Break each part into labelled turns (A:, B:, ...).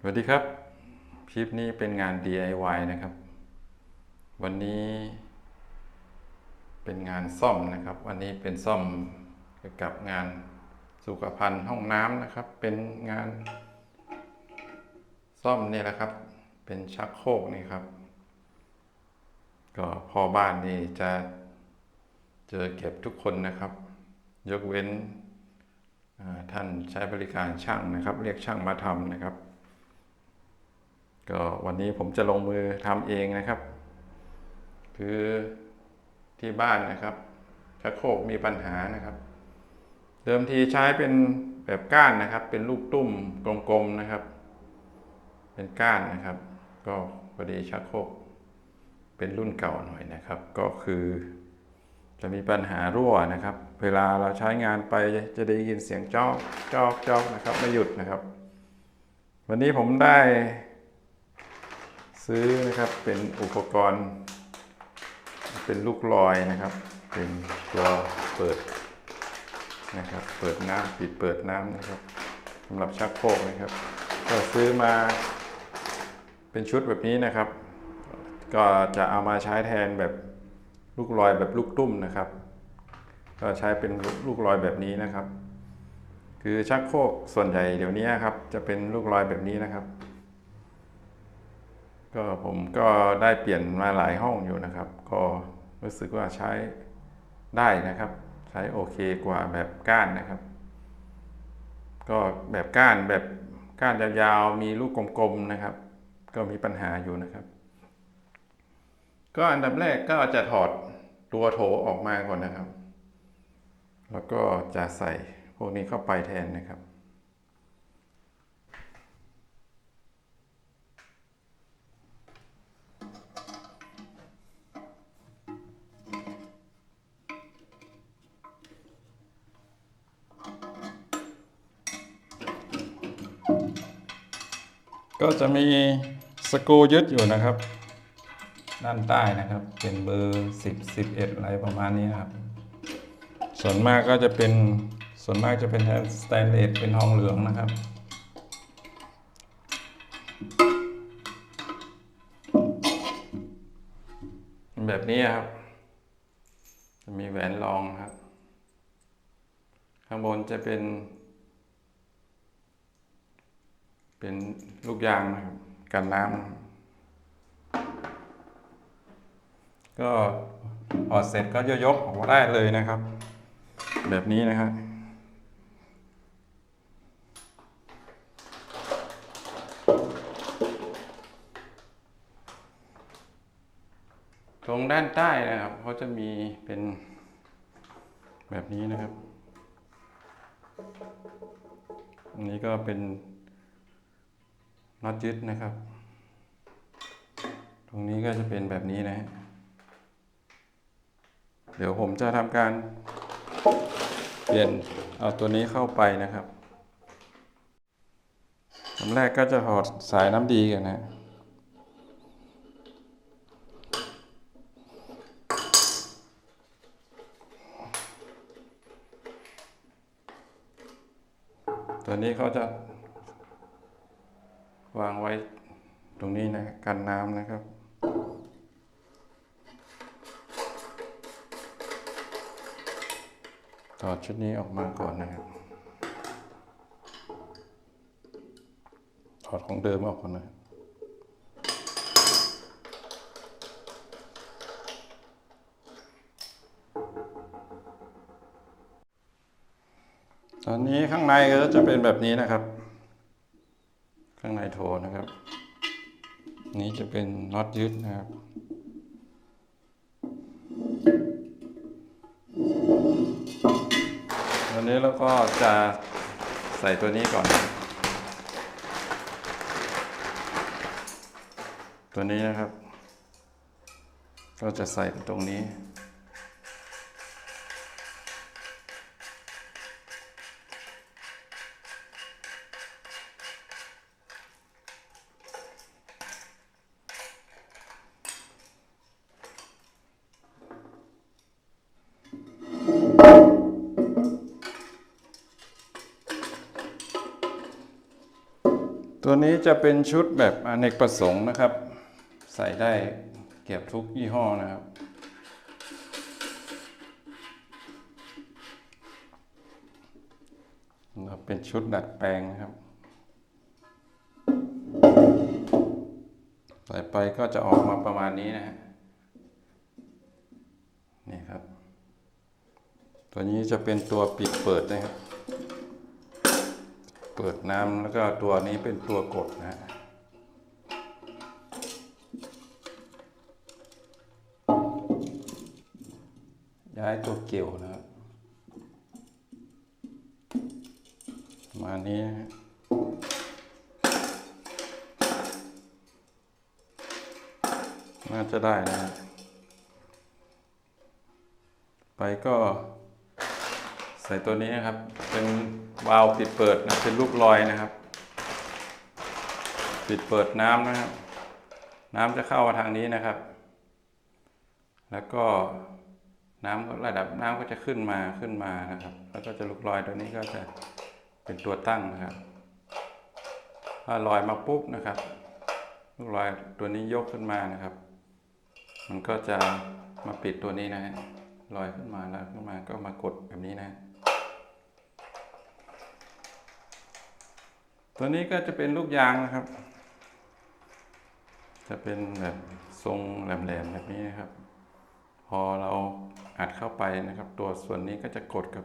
A: สวัสดีครับ คลิปนี้เป็นงาน DIY นะครับ วันนี้ เป็นงานซ่อมนะครับ วันนี้เป็นซ่อมเกี่ยวกับงานสุขภัณฑ์ห้องน้ำนะครับ เป็นงาน ซ่อมนี่แหละครับ เป็นชักโครกนี่ครับ ก็พอบ้านนี่จะเจอเก็บทุกคนนะครับ ยกเว้นท่านใช้บริการช่างนะครับ เรียกช่างมาทำนะครับ ก็วันนี้ผมจะลงมือทำเองนะครับ คือที่บ้านนะครับชักโครกมีปัญหานะครับ เดิมทีใช้เป็นแบบก้านนะครับ เป็นลูกตุ้มกลมๆนะครับ เป็นก้านนะครับ ก็พอดีชักโครกเป็นรุ่นเก่าหน่อยนะครับ ก็คือจะมีปัญหารั่วนะครับ เวลาเราใช้งานไปจะได้ยินเสียงจอกจอกจอกนะครับ ไม่หยุดนะครับ วันนี้ผมได้ ซื้อนะครับเป็นอุปกรณ์ เป็นลูกลอยนะครับ เป็นตัวเปิดนะครับ เปิดน้ำปิดเปิดน้ำนะครับสำหรับชักโครกนะครับ ก็ซื้อมาเป็นชุดแบบนี้นะครับ ก็จะเอามาใช้แทนแบบลูกลอยแบบลูกตุ้มนะครับ ก็ใช้เป็นลูกลอยแบบนี้นะครับ คือชักโครกส่วนใหญ่เดี๋ยวนี้ครับ จะเป็นลูกลอยแบบนี้นะครับ ก็ผมก็ได้เปลี่ยนมาหลายห้องอยู่นะครับ ก็รู้สึกว่าใช้ได้นะครับ ใช้โอเคกว่าแบบก้านนะครับ ก็แบบก้านแบบก้านยาวๆมีลูกกลมๆนะครับ ก็มีปัญหาอยู่นะครับ ก็อันดับแรกก็จะถอดตัวโถออกมาก่อนนะครับ แล้วก็จะใส่พวกนี้เข้าไปแทนนะครับ ก็จะมีสกรูยึดอยู่นะครับ ด้านใต้นะครับ เป็นเบอร์ 10 11 อะไรประมาณนี้นะครับ ส่วนมากก็จะเป็นส่วนมากจะเป็นสแตนเลสเป็นทองเหลืองนะครับแบบนี้ครับ จะมีแหวนรองครับ ข้างบนจะเป็น เป็นลูกยางนะครับกันน้ำก็ออดเสร็จก็ยกออกมาได้เลยนะครับ แบบนี้นะครับตรงด้านใต้นะครับเขาจะมีเป็นแบบนี้นะครับ อันนี้ก็เป็น น็อตยึดนะครับ ตรงนี้ก็จะเป็นแบบนี้นะฮะเดี๋ยวผมจะทำการเปลี่ยนเอาตัวนี้เข้าไปนะครับลำแรกก็จะถอดสายน้ำดีกันนะตัวนี้เขาจะ วางไว้ตรงนี้นะกันน้ำนะครับ ถอดชุดนี้ออกมาก่อนนะครับ ถอดของเดิมออกก่อนนะครับตอนนี้ข้างในก็จะเป็นแบบนี้นะครับ ข้างในโถนะครับ นี้ จะเป็นน็อตยึดนะครับ วันนี้เราก็จะใส่ตัวนี้ก่อน ตัวนี้นะครับ ก็จะใส่ตรงนี้ ตัวนี้จะเป็นชุดแบบอเนกประสงค์นะครับ ใส่ได้เก็บทุกยี่ห้อนะครับ เป็นชุดดัดแปลงนะครับ ใส่ไปก็จะออกมาประมาณนี้นะฮะนี่ครับ ตัวนี้จะเป็นตัวปิดเปิดนะครับ เปิดน้ำแล้วก็ตัวนี้เป็นตัวกดนะฮะย้ายตัวเกี่ยวนะครับมานี้น่าจะได้นะฮะไปก็ ใส่ตัวนี้นะครับ เป็นวาล์วปิดเปิดนะเป็นลูกลอยนะครับ ปิดเปิดน้ำนะครับ น้ำจะเข้ามาทางนี้นะครับ แล้วก็น้ำระดับน้ำก็จะขึ้นมาขึ้นมานะครับ แล้วก็จะลูกลอยตัวนี้ก็จะเป็นตัวตั้งนะครับถ้าลอยมาปุ๊บนะครับ ลูกลอยตัวนี้ยกขึ้นมานะครับ มันก็จะมาปิดตัวนี้นะฮะลอยขึ้นมาแล้วขึ้นมาก็มากดแบบนี้นะ ตัวนี้ก็จะเป็นลูกยางนะครับ จะเป็นแบบทรงแหลมๆแบบนี้นะครับ พอเราอัดเข้าไปนะครับ ตัวส่วนนี้ก็จะกดกับ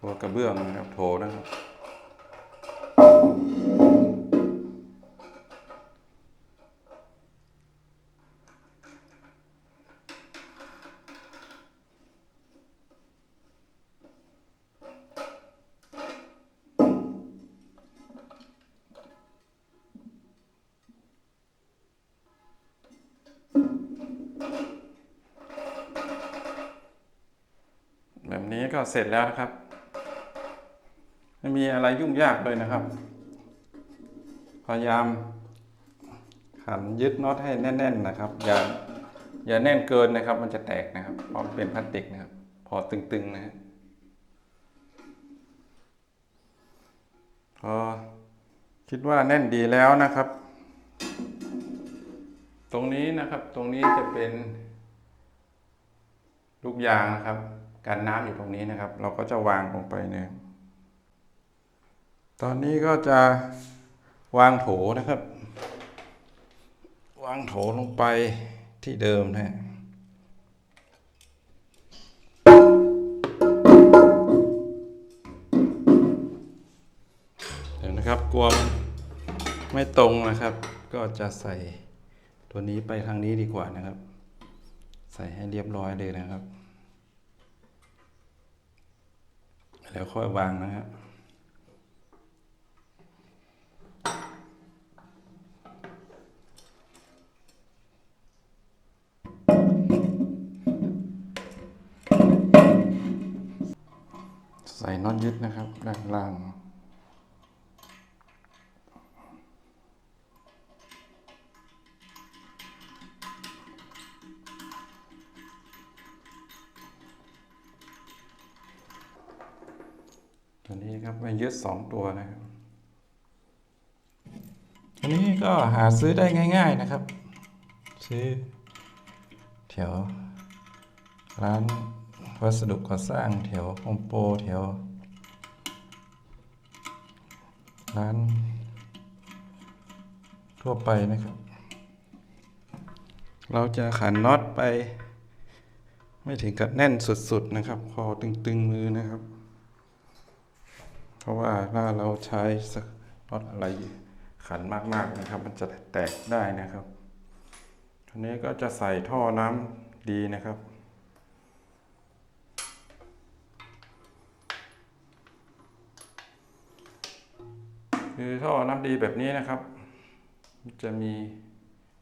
A: ตัวกระเบื้องนะครับ โถนะครับ ก็เสร็จแล้วนะครับ ไม่มีอะไรยุ่งยากเลยนะครับ พยายามขันยึดน็อตให้แน่น ๆนะครับ อย่าอย่าแน่นเกินนะครับ มันจะแตกนะครับ เพราะเป็นพลาสติกนะครับ พอตึงๆนะฮะพอคิดว่าแน่นดีแล้วนะครับ ตรงนี้นะครับ ตรงนี้จะเป็นลูกยางนะครับ กันน้ำอยู่ตรงนี้นะครับ เราก็จะวางลงไปเนี่ยตอนนี้ก็จะวางโถนะครับ วางโถลงไปที่เดิมนะฮะเดี๋ยวนะครับกลัวมันไม่ตรงนะครับ ก็จะใส่ตัวนี้ไปทางนี้ดีกว่านะครับ ใส่ให้เรียบร้อยเลยนะครับ แล้วค่อยวางนะครับใส่น็อตยึดนะครับ ด้านล่าง นี้ครับมายึดสองตัวนะครับอันนี้ก็หาซื้อได้ง่าย ๆนะครับ ซื้อแถวร้านวัสดุก่อสร้างแถวโฮมโปรแถวร้านทั่วไปนะครับ เราจะขันน็อตไป ไม่ถึงกับแน่นสุดๆนะครับ คอตึงๆมือนะครับ เพราะว่าถ้าเราใช้สน็อตอะไรขันมากๆนะครับ มันจะแตกได้นะครับทีนี้ก็จะใส่ท่อน้ำดีนะครับคือท่อน้ำดีแบบนี้นะครับ จะมี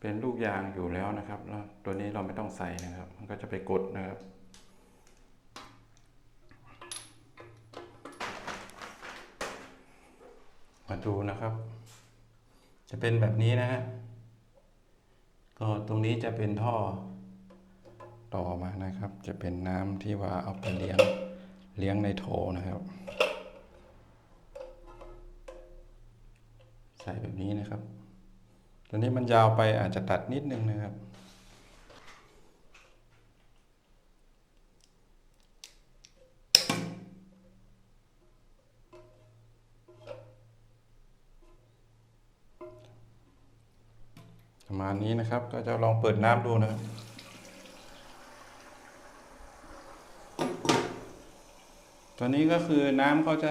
A: เป็นลูกยางอยู่แล้วนะครับแล้วตัวนี้เราไม่ต้องใส่นะครับ มันก็จะไปกดนะครับ มาดูนะครับ จะเป็นแบบนี้นะฮะก็ตรงนี้จะเป็นท่อต่อมานะครับ จะเป็นน้ำที่ว่าเอาไปเลี้ยงเลี้ยงในโถนะครับ ใส่แบบนี้นะครับตัวนี้มันยาวไปอาจจะตัดนิดนึงนะครับ ประมาณนี้นะครับ ก็จะลองเปิดน้ำดูนะครับตัวนี้ก็คือน้ำเขาจะ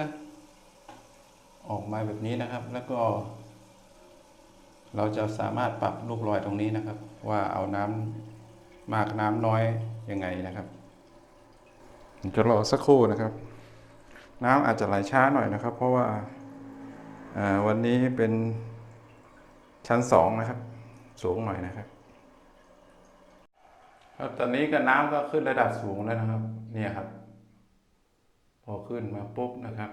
A: ออกมาแบบนี้นะครับ แล้วก็ เราจะสามารถปรับลูกลอยตรงนี้นะครับ ว่าเอาน้ำมากน้ำน้อยยังไงนะครับจะรอสักครู่นะครับ น้ำอาจจะไหลช้าหน่อยนะครับ เพราะว่าอ่าวันนี้เป็นชั้นสองนะครับ สูงหน่อยนะครับ ครับตอนนี้ก็น้ำก็ขึ้นระดับสูงแล้วนะครับ เนี่ยครับ พอขึ้นมาปุ๊บนะครับ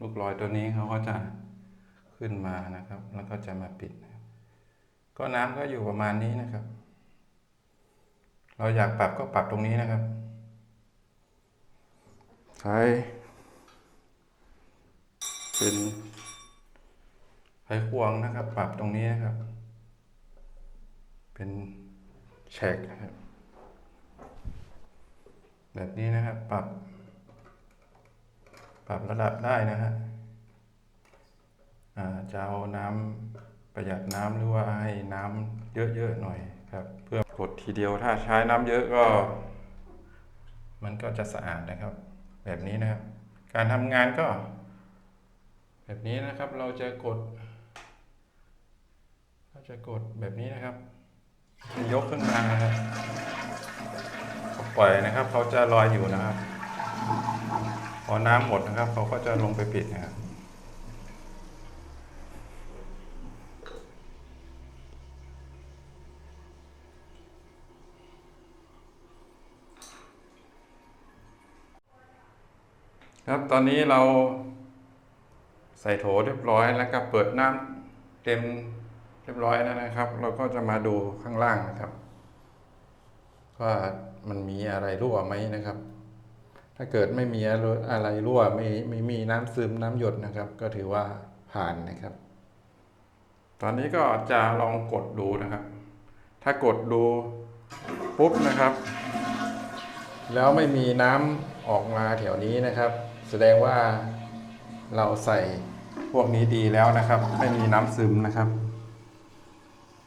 A: ลูกลอยตัวนี้เขาก็จะขึ้นมานะครับ แล้วก็จะมาปิดนะครับ ก็น้ำก็อยู่ประมาณนี้นะครับ เราอยากปรับก็ปรับตรงนี้นะครับใช้เป็นไขควงนะครับ ปรับตรงนี้นะครับ เป็นแฉกนะครับแบบนี้นะครับ ปรับ ปรับระดับได้นะฮะจะเอาน้ำประหยัดน้ำหรือว่าให้น้ำเยอะๆหน่อยครับ เพื่อกดทีเดียวถ้าใช้น้ำเยอะก็ มันก็จะสะอาดนะครับ แบบนี้นะครับ การทำงานก็ แบบนี้นะครับเราจะกด เราจะกดแบบนี้นะครับ ยกขึ้นมานะครับปล่อยนะครับเขาจะลอยอยู่นะครับ พอน้ำหมดนะครับเขาก็จะลงไปปิดนะครับครับตอนนี้เราใส่โถเรียบร้อยแล้วก็เปิดน้ำเต็ม เรียบร้อยแล้วนะครับ เราก็จะมาดูข้างล่างนะครับ ว่ามันมีอะไรรั่วไหมนะครับ ถ้าเกิดไม่มีอะไรรั่วไม่ไม่มีน้ำซึมน้ำหยดนะครับ ก็ถือว่าผ่านนะครับ ตอนนี้ก็จะลองกดดูนะครับ ถ้ากดดูปุ๊บนะครับ แล้วไม่มีน้ำออกมาแถวนี้นะครับ แสดงว่าเราใส่พวกนี้ดีแล้วนะครับ ไม่มีน้ำซึมนะครับ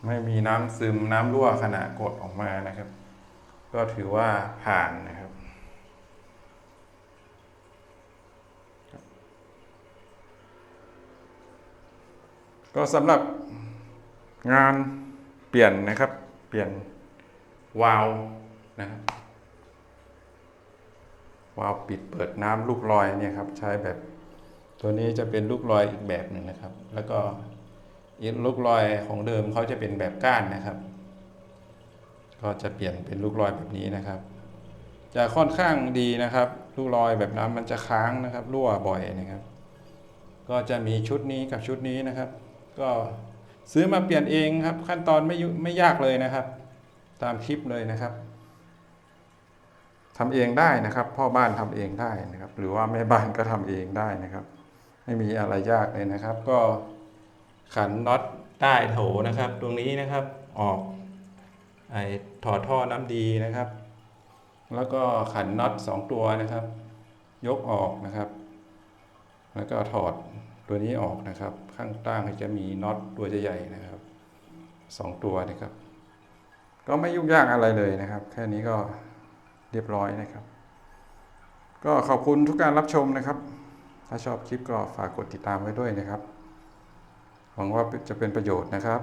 A: ไม่มีน้ำซึมน้ำรั่วขณะกดออกมานะครับ ก็ถือว่าผ่านนะครับ ก็สำหรับงานเปลี่ยนนะครับ เปลี่ยนวาล์วนะครับวาล์วปิดเปิดน้ำลูกลอยเนี่ยครับ ใช้แบบตัวนี้จะเป็นลูกลอยอีกแบบหนึ่งนะครับ แล้วก็ ลูกลอยของเดิมเขาจะเป็นแบบก้านนะครับ ก็จะเปลี่ยนเป็นลูกลอยแบบนี้นะครับ จะค่อนข้างดีนะครับ ลูกลอยแบบน้ำมันจะค้างนะครับ รั่วบ่อยนะครับ ก็จะมีชุดนี้กับชุดนี้นะครับ ก็ซื้อมาเปลี่ยนเองครับ ขั้นตอนไม่ยุไม่ยากเลยนะครับ ตามคลิปเลยนะครับทำเองได้นะครับ พ่อบ้านทำเองได้นะครับ หรือว่าแม่บ้านก็ทำเองได้นะครับ ไม่มีอะไรยากเลยนะครับ ก็ ขันน็อตใต้โถนะครับ ตรงนี้นะครับออกไอถอดท่อน้ำดีนะครับ แล้วก็ขันน็อตสองตัวนะครับ ยกออกนะครับ แล้วก็ถอดตัวนี้ออกนะครับ ข้างใต้งจะมีน็อตตัวใหญ่ๆนะครับสองตัวนะครับ ก็ไม่ยุ่งยากอะไรเลยนะครับ แค่นี้ก็เรียบร้อยนะครับ ก็ขอบคุณทุกการรับชมนะครับ ถ้าชอบคลิปก็ฝากกดติดตามไว้ด้วยนะครับ หวังว่าจะเป็นประโยชน์นะครับ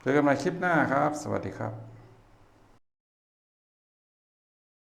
A: เจอกันใหม่คลิปหน้าครับ สวัสดีครับ